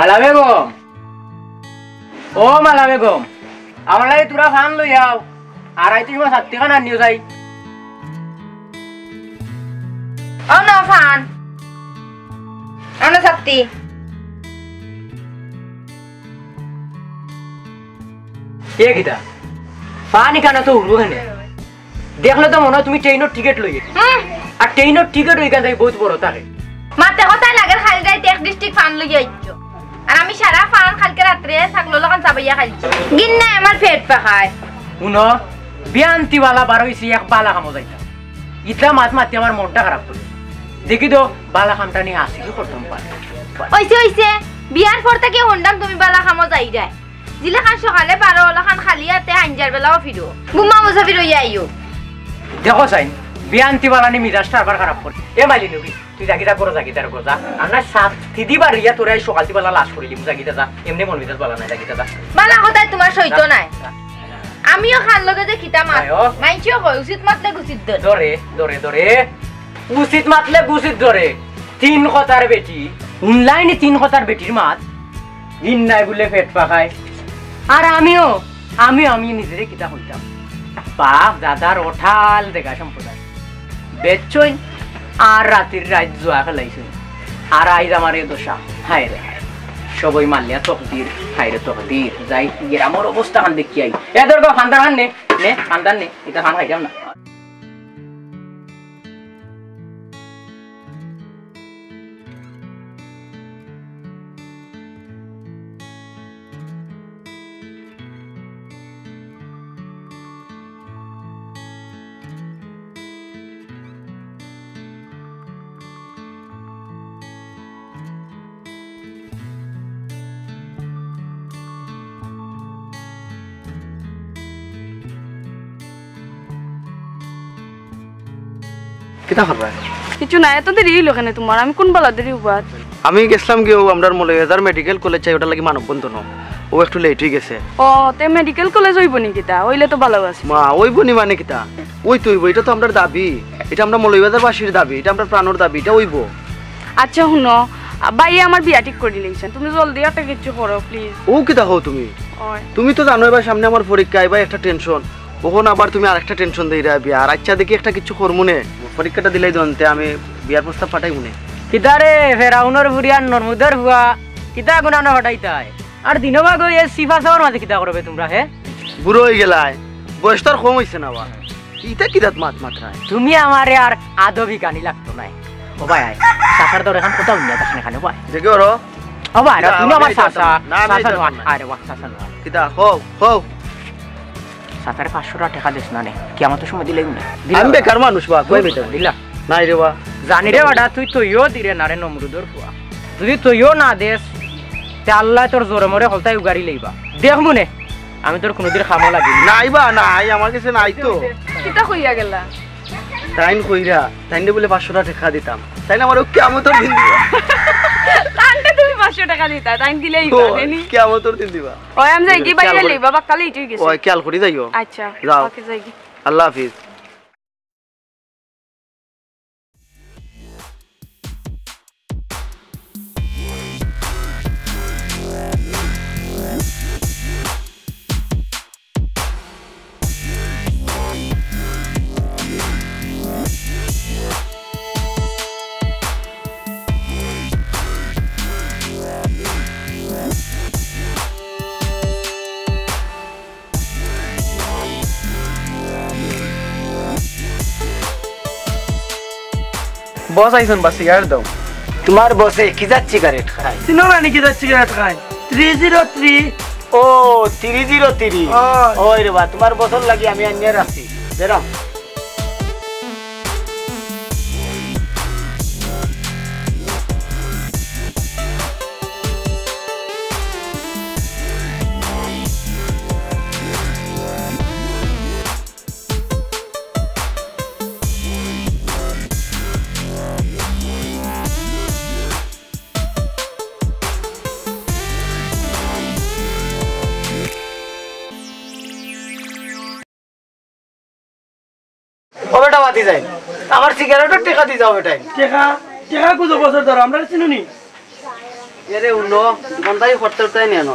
মালা বেগম। ও মালা বেগম আমার লাগে তোরা ফান লই আও। আর আই তুমি সাত্তি খান আনিও যাই। ও ন ফান। আমরা সত্যি এ গীতা ফান এখানে তো উড়বো কেন দেখলে তো মনে হয় তুমি ট্রেনের টিকিট লই আর ট্রেনের টিকিট ওইখান থেকে বহুত বড় থাকে মাতে কথাই লাগে খালি যাই টেক ডিস্ট্রিক্ট ফান লই আইছো আর আমি সারা ফান কালকে রাত্রে থাকল লগান চাবাইয়া খাইছি। গিন্না আমার পেট পাখায়। শুনো বিয়ান্তিওয়ালা বার হয়েছি এক বালা কামো যাইতা। ইতলা মাত মাতি আমার মনটা খারাপ করে দেখি তো বালা কামটা নিয়ে আসিল প্রথম পারে ওইছে ওইছে বিয়ার পর থেকে হন্ডাম তুমি বালা খামো যাই যায়। জিলে খান সকালে বারো ওলা খান খালি হাতে আঞ্জার বেলাও ফিরো। গুম্মা মুসাফির হইয়া আইও। দেখো চাইন বিয়ান্তিওয়ালা নি মিজাজটা আবার খারাপ করে এ মাইলি নবি তুই জাগিতা করো জাগিতার গোজা না সাত দিদি বার রিয়া তোরা এই সকালতি বেলা লাশ জাগিতা যা এমনি মন মিজাজ বলা নাই যা বালা তোমার নাই। আমিও খান লগে যে খিতা আয়ো। মাইছিও কই উচিত মাতলে গুচিত দর ধরে ধরে ধরে উচিত মাতলে গুচিত ধরে তিন কথার বেটি অনলাইনে তিন কথার বেটির মাত। দিন নাই বলে পেট পাখায় আর আমিও আমিও আমি নিজেরে কিতা হইতাম বাপ দাদার ওঠাল দেখা সম্প্রদায় বেচইন আর রাতের রাত জোয়া খেলাইছে। আর আইজ আমার এ দোষা, হায় রে সবই মারলিয়া তকদির, হায় রে তকদির। যাই, গ্রামের অবস্থা খান দেখি আই এদের খান্দার খান নে ফান্দার নে। এটা খান খাইতাম না। কিতা খাবা? কিছু নাই এত দেরি হইল কেন তোমার? আমি কোন বেলা দেরি আমি গেছিলাম কি আমরা মেডিকেল কলেজ চাই ওটা লাগি মানববন্ধন ও। একটু লেট হয়ে গেছে। ও তে মেডিকেল কলেজ হইব নাকি তা ভালো আছে। মা বনি মানে কিতা? ওই তো এটা তো আমরা দাবি। এটা আমরা মৌলভীবাজার বাসীর দাবি এটা আমরা প্রাণর দাবি এটা ওইব আচ্ছা শুনো ভাই আমার বিয়া ঠিক করে দিলেছেন তুমি জলদি একটা কিছু করো প্লিজ ও কিতা হও তুমি? তুমি তো জানো এবার সামনে আমার পরীক্ষা এবার একটা টেনশন কখন আবার তুমি আরেকটা টেনশন দিয়ে বিয়া। আর আচ্ছা দেখি একটা কিছু করমুনে পরীক্ষাটা দিলেই দন্তে আমি বিয়ার প্রস্তাব পাঠাই মনে কিতারে ফেরাউনের ভুরিয়ান নর্মুদের হুয়া? কিতা গুনানো হটাইতাই আর দিনবা গই এ সিফা সাওয়ার মাঝে কিতা করবে তোমরা হে? বুড়ো হয়ে গেলাই। বয়স তো আর কম হয়েছে না বা? ইটা কি দাঁত মাত মাত্রায় তুমি আমারে আর আদবি গানি লাগতো নাই। ও ভাই সাসার দর এখন কোথাও নিয়ে দেখেন এখানে ভাই দেখে ওরো ও ভাই না, তুমি আমার সাসা না, সাসা না। আরে বাহ সাসা কিতা হও হও। সাসারে পাঁচশো টাকা টাকা দিস না নে কি আমার তো সময় দিলে না আমি বেকার মানুষ বা কই বেটা দিলা। নাই রে বা। জানি রে বাটা তুই তৈও দিরে না রে নমরুদর ফুয়া যদি তৈও না দেস তে আল্লাহ তোর জোরে মরে হলতাই উগারি লইবা। দেখ মনে আমি তোর কোনোদিন খামো লাগি নাই বা নাই আমার কাছে নাই তো। কিতা কইয়া গেলা? তাইন কইরা তাইন বলে পাঁচশো টাকা টাকা দিতাম। তাইন আমার কেমন তোর দিন দিবা। তানটা তুমি পাঁচশো টাকা দিতা তাই দিলেই জানেনি কেমন তোর দিন দিবা। ওই আমি যাই কি বাইরে খেয়াল করে- লইবা বা কালি ইটুই গেছে। ওই খেয়াল করি যাইও। আচ্ছা যাও। আল্লাহ হাফিজ। বস আইসন বা সিগারেট দাও। তোমার বসে কি যাচ্ছি সিগারেট খায়? চিনো না নাকি যাচ্ছি সিগারেট খায়? থ্রি জিরো থ্রি ও থ্রি জিরো থ্রি ওই রে বা তোমার বছর লাগি আমি আনিয়ে রাখছি। বেরাম বাতি যাই আমার সিগারেটের টেকা দিয়ে যাও বেটাই টেকা টেকা কত বছর ধর আমরা চিনুনি এরে উন্ন বন্ধাই করতে করতে নিয়ে নো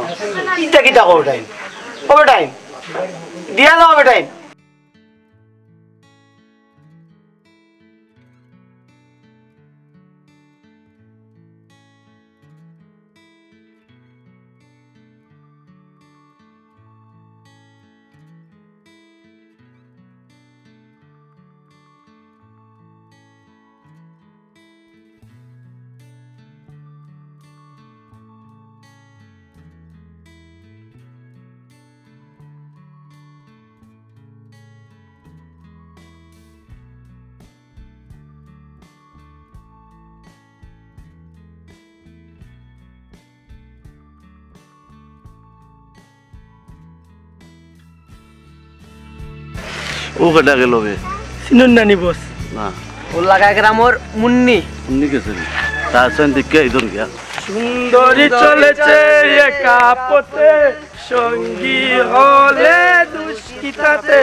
কিটা কিটা টাইম বেটাই দিয়া যাও বেটাই ও কেটা গেল বে? চিনুন নানি বস। না। ফুল লাগা গ্রামর মুন্নি। শুনি গেছে তার সঙ্গে দেখে ইদন গিয়া? সুন্দরী চলেছে একা পথে সঙ্গী হলে দুষ্কিতাতে।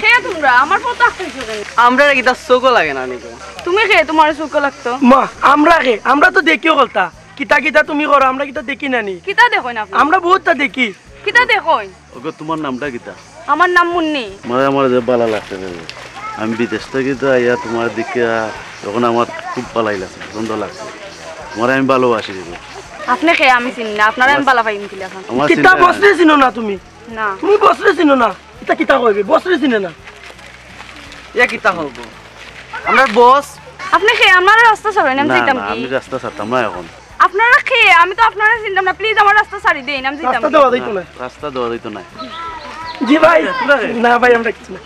খেয়ে তোমরা আমার চোখও লাগে না তুমি খেয়ে তোমার চোখ লাগতো। মা আমরা কে? আমরা তো দেখিও কলতা কিতা কিতা তুমি করো আমরা কিতা দেখি নানি কিতা দেখো না? আমরা বহুতটা দেখি। কিতা দেখো তোমার নামটা কিতা? আমার নাম মুন্নি। মানে আমার যে বালা লাগতে দেবে আমি বিদেশ থেকে তো আইয়া তোমার দিকে তখন আমার খুব ভালাই লাগছে পছন্দ লাগছে। তোমার আমি ভালোবাসি দেবো আপনি খেয়ে আমি চিনি না আপনারা আমি বালা পাইম কিলা আমার কিতা। বসরে চিনো না তুমি? না। তুমি বসরে চিনো না? কিতা কিতা কইবে? বসরে চিনে না। ইয়া কিতা হব আমরা বস। আপনি খেয়ে আমার রাস্তা ছাড়েন আমি যাইতাম কি? আমি রাস্তা ছাড়তাম না এখন। আপনারা খেয়ে আমি তো আপনারা চিনতাম না প্লিজ আমার রাস্তা ছাড়ি দেন আমি যাইতাম রাস্তা দেওয়া যাইতো না। রাস্তা দেওয়া দিত না। জি ভাই না ভাই আমরা কিছু না।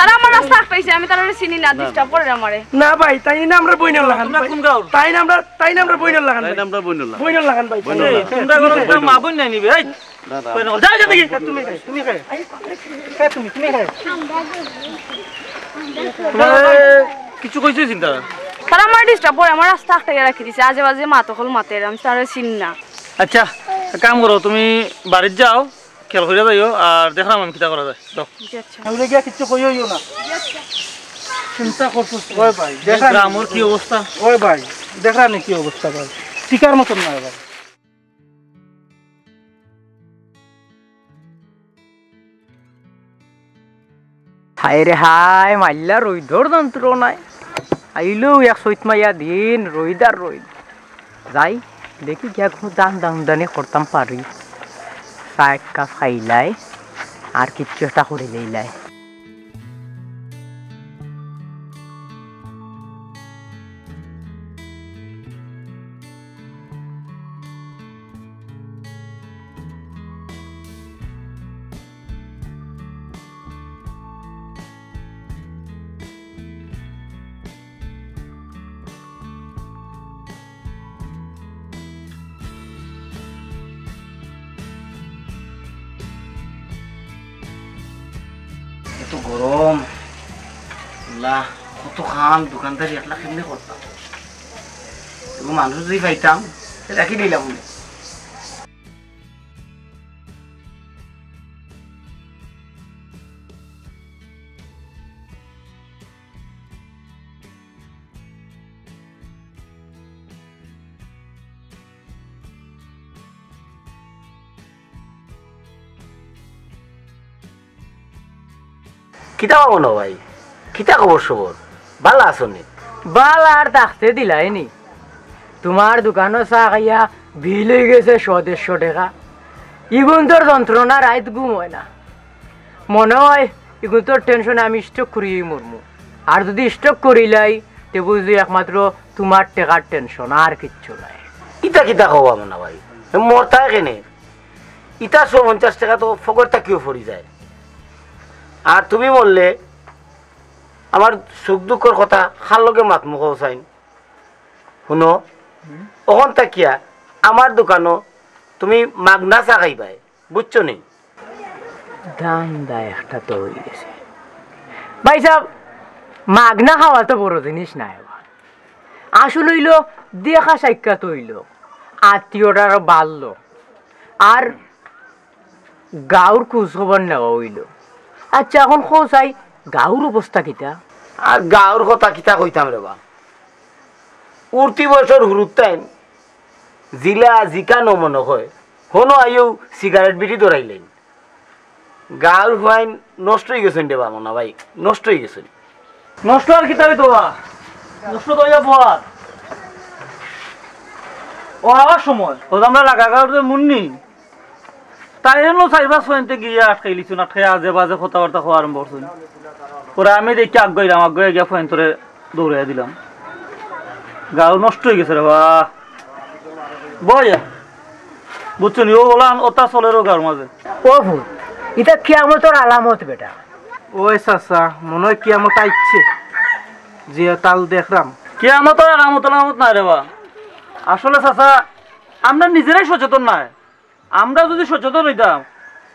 তারা আমার রাস্তা আমি তারা চিনি না ডিস্টার্ব করে আমারে। না ভাই তাই না আমরা বইনাল লাগান তাই না আমরা তাই না আমরা বইনাল লাগান তাই না আমরা বই নিলাম বইনাল লাগান ভাই বই নিলাম। তোমরা মা বই নাই নিবে না, না, যা যা দেখি। তুমি খাই তুমি খাই খাই তুমি তুমি খাই কিছু কইছে চিন্তা? তারা আমার ডিস্টার্ব করে আমার রাস্তা আটকাই রাখি দিছে। আজে বাজে মাতো হল মাতে আমি তারা চিনি না। আচ্ছা এক কাম করো তুমি বাড়িতে যাও। খেল করে যাইও আর দেখলাম আমি কিতা করা যায়। আচ্ছা। আমি গিয়া কিছু কইও না। চিন্তা করছিস ওই ভাই দেখা গ্রামের কি অবস্থা? ওই ভাই দেখা কি অবস্থা ভাই। টিকার মতন না ভাই। হায় রে হায় মাল্লা রইদর যন্ত্রণায়। আইলো এক সৈত মাইয়া দিন রইদার রইদ। যাই দেখি গিয়া কোনো দান দান দানে করতাম পারি। কাপ খাইলাই আর কিচ্ছু একটা করে লইলাই গরম। আল্লাহ কত খান দোকানদারি একলা কেমনে করতাম? এগুলো মানুষ যদি পাইতাম রাখি নিলাম কিতা পাবো না ভাই? কিতা খবর সবর? ভালো আছো নি? বাল আর থাকতে দিলাই নি। তোমার দোকানও চা খাইয়া বিল হয়ে গেছে সদেড়শো টাকা। ইগুন তোর যন্ত্রণা রাইত ঘুম হয় না। মনে হয় ইগুন তোর টেনশনে আমি স্ট্রোক করিয়ে মরমু আর যদি স্টক করিলাই তে বুঝি একমাত্র তোমার টেকার টেনশন আর কিচ্ছু নাই। ইতা কিতা কবা মনে ভাই? মরতা কেনে? ইটা শো পঞ্চাশ টাকা তো ফকর থাকিও ফরি যায়। আর তুমি বললে, আমার সুখ দুঃখর কথা খার মাত মুখ চাইন শুনো, অকন তাকিয়া, আমার দোকানও তুমি মাগনা চা খাইবাই, বুঝছ নি? ধান্দা একটা তো ভাই মাগনা খাওয়া তো বড় জিনিস নাই। আসলে হইল, দেখা সাক্ষাৎ হইল আত্মীয়টার বাড়লো, আর গাঁর খোঁজ খবর নেওয়া হইল। আচ্ছা এখন খোঁজাই গাঁর অবস্থা কিতা আর গাঁর কথা কিতা কইতাম রে বা উর্তি বছর হুরুত টাইম, জিলা জিকা নমন হয়, হনো আইও সিগারেট বিটি ধরাইলেন গাঁর হুয়াইন নষ্ট হয়ে গেছেন রে বা মনা ভাই, নষ্ট হয়ে গেছেন। নষ্ট আর কিতা হইতো? নষ্ট তো হইয়া বহাত ও আবার সময় ও আমরা লাগা গাঁর মুন্নি। তাই চারি পাঁচ পয়েন্টে গিয়ে আটকাই লিছুন আটকাই আজে বাজে কথাবার্তা হওয়া আরম্ভ করছেন পরে আমি দেখি আগাইলাম আগাই গিয়া পয়েন্টরে দৌড়াই দিলাম। গাও নষ্ট হয়ে গেছে রে বা। বয়া। বুঝছ নি ও ওলান ওটা চলে রো গার মাঝে ও ভূত এটা কিয়ামতর আলামত বেটা। ওই চাচা মনে হয় কি আমার ইচ্ছে যে তাল দেখলাম কেয়ামত আর আমত আলামত নাই রে বা। আসলে চাচা আমরা নিজেরাই সচেতন নাই। আমরা যদি সচেতন হইতাম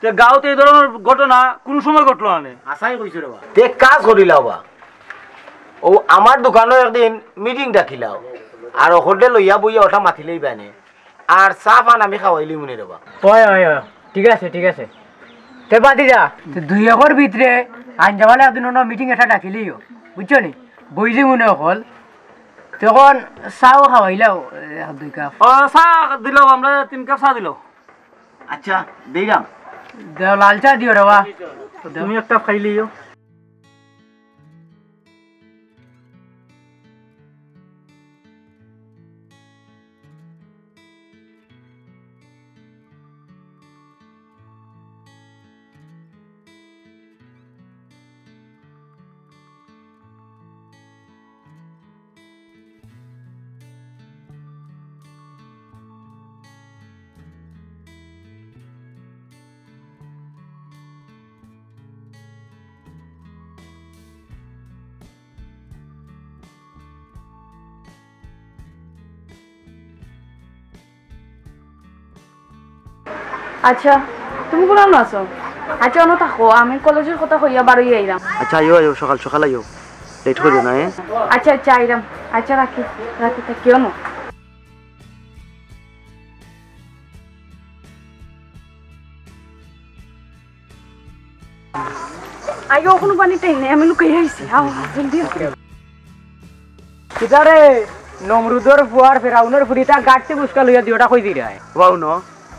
যে গাঁৱত এই ধরনের ঘটনা কোন সময় ঘটলো আনে আশাই কইছো রে বা। তে কাজ করিলাও বা। ও আমার দোকানে একদিন মিটিং ডাকিলাও। আর হোটেল লইয়া বইয়া ওঠা মাতিলেই বানে আর চা পান আমি খাওয়াইলি মনে রে বা। হয় হয় হয় ঠিক আছে ঠিক আছে। তে বাদি যা। তো দুই একর ভিতরে আঞ্জামালে একদিন অন্য মিটিং এটা ডাকিলিও বুঝছ নি? বইজি মনে হল তখন চাও খাওয়াইলাও দুই কাপ। ও চাহ দিলাম আমরা তিন কাপ চাহ দিলাম আচ্ছা দিলাম দেও লাল চা দিও রে বা তুমি একটা খাইলিও আচ্ছা তুমি কোন আছো? আচ্ছা অন্য থাকো আমি কলেজের কথা হইয়া বারোই আইলাম। আচ্ছা আইও আইও সকাল সকাল আইও। লেট করিও না আচ্ছা আচ্ছা আইলাম। আচ্ছা রাখি রাখি থাকিও না নেই আমি লুকাই আইছি। আও জলদি আও। কিতারে নমরুদর ফুয়ার ফেরাউনের ফুরিটা গাড়তে বুসকা লইয়া দিওটা কই দিরা বাউ ন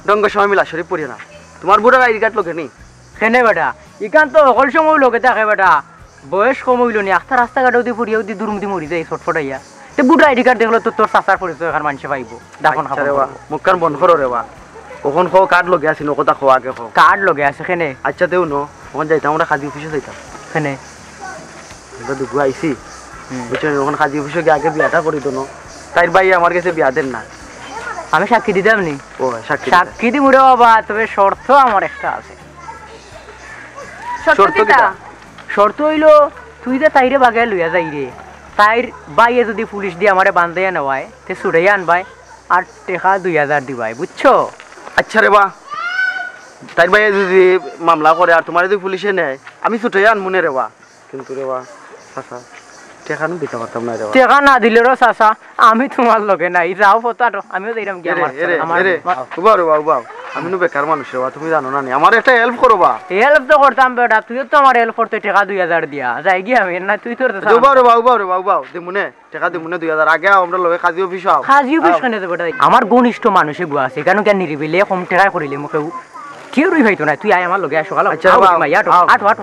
ডঙ্গ সময় মিলা শরীফ পড়িও না। তোমার বুড়ার আইডি কার্ড লোকে নি কেনে বেটা? ইকান তো অকল সময় লগে থাকে বেটা। বয়স কম হইল নি আস্তা রাস্তাঘাটে দি ফুরিয়া দি দুরমুদি মরি যায় ছটফটাইয়া তে বুটা আইডি কার্ড দেখল তো তোর চাচার পরিচয় এখান মানুষে পাইব। দাফন আচ্ছা রে বা মুখ কান বন্ধ করো রে বা ওখন খো কার্ড লগে আছি নকতা খো আগে খো কার্ড লগে আছে কেনে? আচ্ছা দেও ন ওখান যাইতাম আমরা কাজী অফিসে যাইতাম। কেনে? আমরা দুগু আইছি। বুঝছ ওখানে কাজী অফিসে আগে বিয়াটা করি তো ন। তাইর ভাই আমার কাছে বিয়া দেন না। আমি সাক্ষী দিতাম নি ও সাক্ষী। সাক্ষী দি মুড়ে বাবা তবে শর্ত আমার একটা আছে। শর্ত হইল তুই যে তাইরে বাগে লইয়া যাই রে তাইর বাইয়ে যদি পুলিশ দিয়ে আমারে বান্ধাইয়া নেওয়ায় তে ছুটাইয়া আনবাই আর টেকা দুই হাজার দিবাই বুঝছ? আচ্ছা রে বা তাইর ভাই যদি মামলা করে আর তোমার যদি পুলিশে নেয় আমি ছুটে আন মনে রে বা। কিন্তু রে বা চাচা টেকানো দিতে পারতাম না রে টেকা না দিলে র চাচা আমি তোমার লগে নাই। যাও পতাটো আমিও কি আমার আমার এরে উবাও উবাও আমি নো বেকার মানুষ রে তুমি জানো না নি? আমার একটা হেল্প করো বা হেল্প তো করতাম বেটা তুই তো আমার হেল্প করতে টাকা দুই হাজার দিয়া। যাই গিয়ে আমি না তুই তোর দে মনে টাকা দে মনে আগে আমরা লগে কাজী অফিস আও। খাজিও বিশ কেনে তো বেটা? আমার ঘনিষ্ঠ মানুষে গুয়া আছে কেন কেন নিরিবিলে কম টাকা করিলে মুখে কি রই ভাইতো না তুই আয় আমার লগে আয় সকালে আচ্ছা, বাবা, আটো। আটো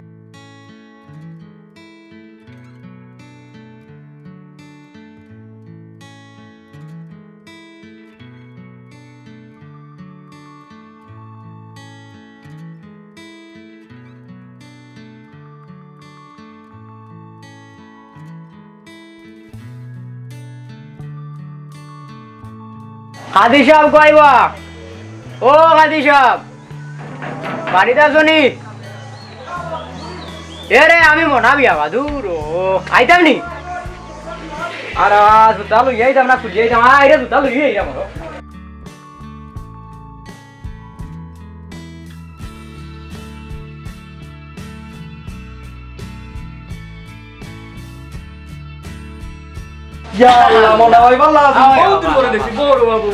কাদি সাহ কইবা। ও কাদি সাহ বাড়িতে আসনি এ রে আমি মনা বিয়া বাদুর ও, আইতাম নি? আর, জুতা লই আইতাম না খুঁজে আইতাম আই রে জুতা লই আল্লাহ মনে হয় ভালো আছি বহুত। পরে দেখছি বড় বাবু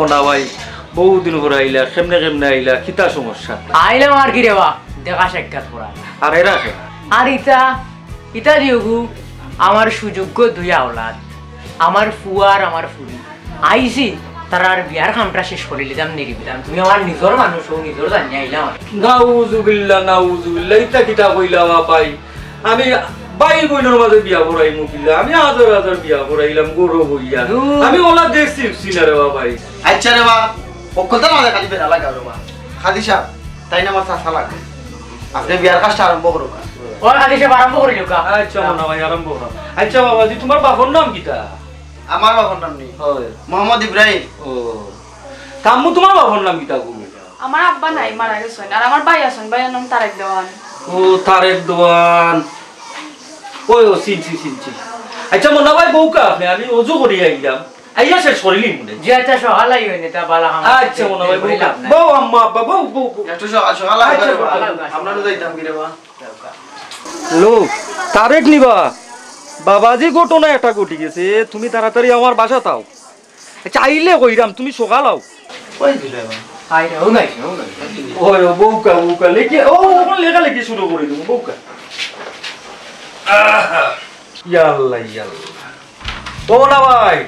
মনা ভাই পরে আইলা কেমনে কেমনে আইলা খিতা সমস্যা? আইলাম আর কি রে বা? দেখা সাক্ষাৎ আর এরা? আর ইতা ইতা দিওগু আমার সুযোগ্য দুই আওলাদ। আমার ফুয়ার আমার ফুরি আইছি তার আর বিয়ার খামটা শেষ করে নিলাম নিরিবিলাম। তুমি আমার নিজর মানুষ হো নিজর জানিয়ে আইলাম। নাউজুবিল্লাহ নাউজুবিল্লাহ ইতা কিতা কইলা বাপাই আমি বাই বইনের মাঝে বিয়া ভরাই মুকিল্লা আমি হাজার হাজার বিয়া ভরাইলাম গরু ধুর। আমি ওলা দেখছি উঠছি না রে বাবাই আচ্ছা রে বা পক্ষতা মাঝে খালি বেড়া লাগা রে বা খাদি সাহেব তাই না আমার চাষা লাগে। আপনি বিয়ার কাজটা আরম্ভ করো। ও খালি সে আরম্ভ করে লোকা আচ্ছা মনা ভাই আরম্ভ কর। আচ্ছা বাবাজি তোমার বাবার নাম কিতা? আমার বাবার নাম নেই। হয়। মোহাম্মদ ইব্রাহিম। ও। কাম্মু তোমার বাবার নাম কিতা গো আমার আব্বা নাই মারা গেছেন। আর আমার ভাই আছেন ভাইয়ের নাম তারেক দেওয়ান। ও তারেক দোয়ান ওই ও চিনছি চিনছি আচ্ছা মনা ভাই বউকা আপনি? আমি অজু করি আইলাম। আইয়া শেষ করিলি মনে? যে আচ্ছা সকাল আই হইনি তা বালা আচ্ছা মনে হয় বউ বউ আম্মা আব্বা বউ বউ একটু সকাল সকাল আগে রে বা। সকাল আগে। আপনারও যাইতাম কি রে বা। লোক তারেক নিবা। বাবাজি ঘটনা একটা ঘটি গেছে তুমি তাড়াতাড়ি আমার বাসা তাও। আচ্ছা আইলে কইরাম তুমি সকাল আও কই দিলে বা আই ও নাই ও নাই। ওই ও বউকা বউকা লেখি ও ওখানে শুরু করে দেবো বউকা ইয়াল্লা ইয়াল্লা। ও না ভাই।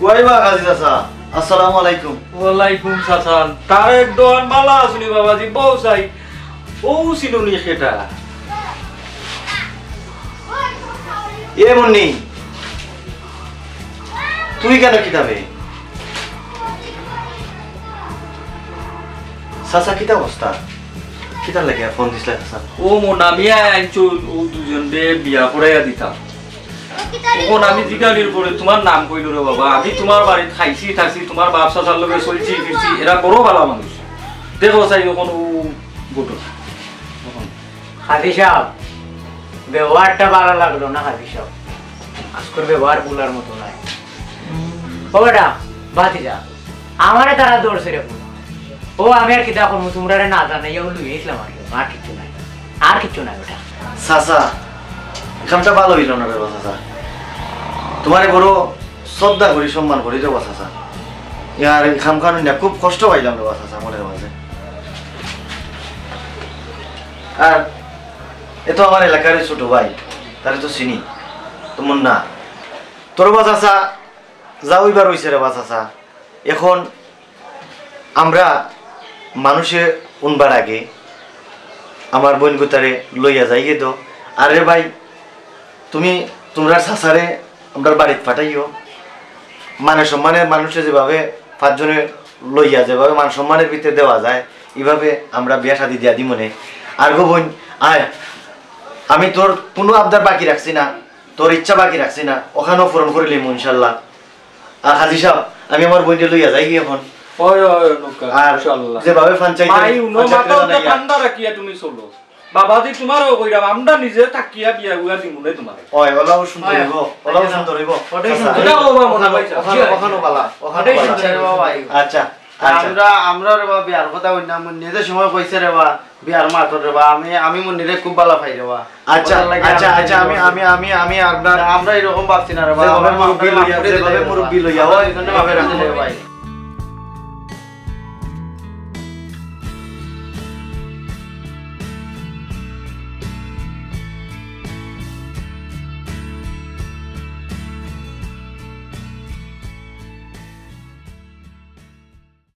কই বা কাজী চাচা? আসসালামু আলাইকুম ওয়ালাইকুম সাসান তারেক দোয়ান মালা আসুনি বাবাজি বউ চাই ও সিনুনি সেটা এ মুন্নি তুই কেন কিতাবে চাচা কিতা অবস্থা কিতার লাগে ফোন দিছিলে চাচা ও মন আমি আনছুন ও দুজন দে বিয়া করাইয়া দিতাম তখন আমি জিজ্ঞাসির পরে তোমার নাম কইল রে বাবা। আমি তোমার বাড়িতে খাইছি থাকছি তোমার বাপ চাচার লগে চলছি ফিরছি এরা বড় ভালো মানুষ। দেখো চাই এখন ও সাহেব ব্যবহারটা ভালো লাগল না সাহেব? আজকের ব্যবহার বলার মতো নাই। ও বেটা বাতি যা আমারে তারা দৌড়ছে রে ও আমি আর কিতা করব তোমরা না জানাই ও লুই আসলাম আর কি। আর কিচ্ছু নাই। আর কিচ্ছু নাই ওটা। চাচা এখানটা ভালো হইল না রে চাচা? তোমারে বড় শ্রদ্ধা করি, সম্মান করি রে বা চাচা ইয়ার খাম খানো না খুব কষ্ট পাইলাম রে বা চাচা মনের মাঝে। আর এ তো আমার এলাকার ছোট ভাই, তারে তো চিনি তোমার না তোর বা চাচা যাও এবার হইছে রে বা চাচা এখন আমরা মানুষে উনবার আগে আমার বোন গুতারে লইয়া যাই গে তো আরে ভাই, তুমি তোমরা সাসারে আমরা বাড়িতে পাঠাইও মানে সম্মানের মানুষে যেভাবে পাঁচজনে লইয়া যেভাবে মান সম্মানের ভিতরে দেওয়া যায় এইভাবে আমরা বিয়া শাদি দিয়া দি মনে আর গো বোন আয়। আমি তোর কোনো আবদার বাকি রাখছি না তোর ইচ্ছা বাকি রাখছি না ওখানেও পূরণ করিলি ইনশাল্লাহ। আর হাজি সাহেব আমি আমার বোনকে লইয়া যাই এখন। যেভাবে ঠান্ডা রাখিয়া তুমি চলো। বাবাজি তোমারও কইরাম আমরা নিজে থাকিয়া বিয়া গুয়া দিমু নে তোমার। ওই ওলাও সুন্দর হইব ওলাও সুন্দর হইব। ওটাই আচ্ছা। সুন্দর। এটা বাবা মনে ওখানে- ওখানে বালা, ওখানে সুন্দর বাবা। আচ্ছা আচ্ছা। আমরা আমরা রে বা বিয়ার কথা হই না নিজে সময় কইছে রে বা বিয়ার মাঠ রে বা আমি আমি মন নিরে খুব ভালো পাই রে বা আচ্ছা আচ্ছা আমি আচ্ছা আমি আমি আমি আমি আপনার আমরা এরকম ভাবছি না রে বা মুরব্বি লইয়া যেভাবে মুরব্বি লইয়া হয় এজন্য ভাবে রাখতে ভাই।